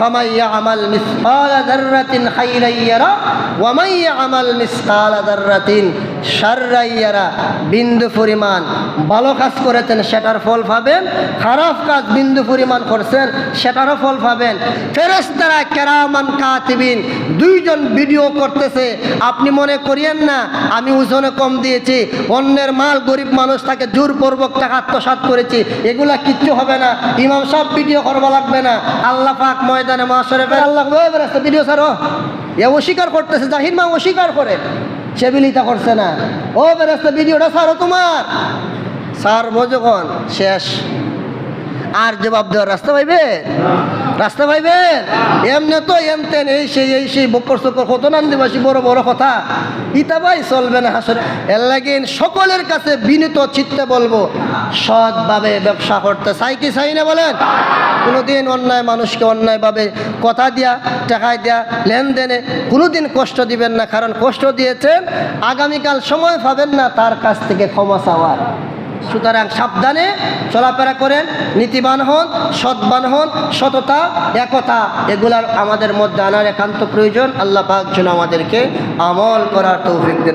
فمن يعمل مثقال ذرة خيرا يرى ومن يعمل مثقال ذرة যাররাতিন শাররান ইয়ারা বিন্দু পরিমাণ ভালো কাজ করেছেন সেটার ফল পাবেন। খারাপ কাজ বিন্দু পরিমাণ করছেন সেটারও ফল পাবেন। ফেরেশতারা কেরামান কাতিবিন দুইজন ভিডিও করতেছে। আপনি মনে করিয়েন না আমি ওজনে কম দিয়েছি অন্যের মাল গরিব মানুষ তাকে জোরপূর্বক টাকা আত্মসাৎ করেছি এগুলা কিচ্ছু হবে না। ইমাম সব ভিডিও করবা লাগবে না। আল্লাহ পাক ময়দানে মহাসরে আল্লাহ ভিডিও স্যার এ অস্বীকার করতেছে জাহির মা অস্বীকার করে। সে বিলিতা করছে না। ও বেরাস্তা, ভিডিওটা সারো তোমার। স্যার যখন, শেষ। আর জবাব দেওয়ার রাস্তা পাইবে? রাস্তা পাইবে এমনি তো এমতেন এই সেই এই সেই বকর সকর কত নাম দিবাসী, বড় বড় কথা। ইতা ভাই চলবে না হাসরে। এর সকলের কাছে বিনীত চিত্তে বলব, সৎভাবে ব্যবসা করতে চাই কি চাই না বলেন? কোনোদিন অন্যায় মানুষকে অন্যায়ভাবে কথা দিয়া, টাকায় দেয়া, লেনদেনে কোনোদিন কষ্ট দিবেন না, কারণ কষ্ট দিয়েছেন, আগামীকাল সময় পাবেন না তার কাছ থেকে ক্ষমা চাওয়ার। সুতরাং সাবধানে চলাফেরা করেন, নীতিবান হন, সৎবান হন, সততা, একতা, এগুলার আমাদের মধ্যে আনার একান্ত প্রয়োজন। আল্লাহ পাক যেন আমাদেরকে আমল করার তৌফিক দেন।